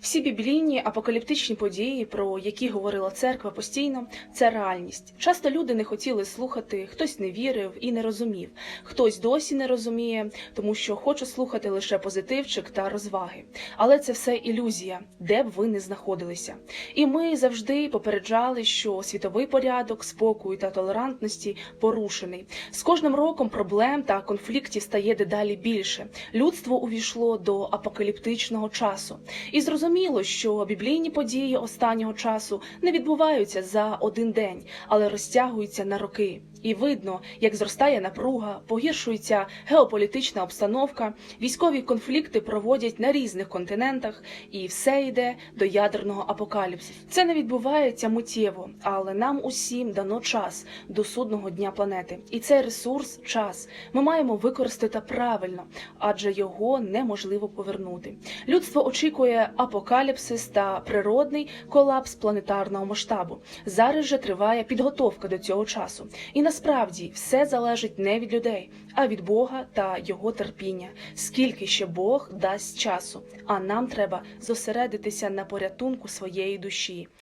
Всі біблійні апокаліптичні події, про які говорила церква постійно, це реальність. Часто люди не хотіли слухати, хтось не вірив і не розумів, хтось досі не розуміє, тому що хоче слухати лише позитивчик та розваги. Але це все ілюзія, де б ви не знаходилися. І ми завжди попереджали, що світовий порядок, спокою та толерантності порушений. З кожним роком проблем та конфліктів стає дедалі більше. Людство увійшло до апокаліптичного часу. І зрозуміло, що біблійні події останнього часу не відбуваються за один день, але розтягуються на роки. І видно, як зростає напруга, погіршується геополітична обстановка, військові конфлікти проводять на різних континентах, і все йде до ядерного апокаліпсису. Це не відбувається миттєво, але нам усім дано час до судного дня планети. І цей ресурс, час, ми маємо використати правильно, адже його неможливо повернути. Людство очікує апокаліпсис та природний колапс планетарного масштабу. Зараз же триває підготовка до цього часу. І насправді все залежить не від людей, а від Бога та його терпіння. Скільки ще Бог дасть часу, а нам треба зосередитися на порятунку своєї душі.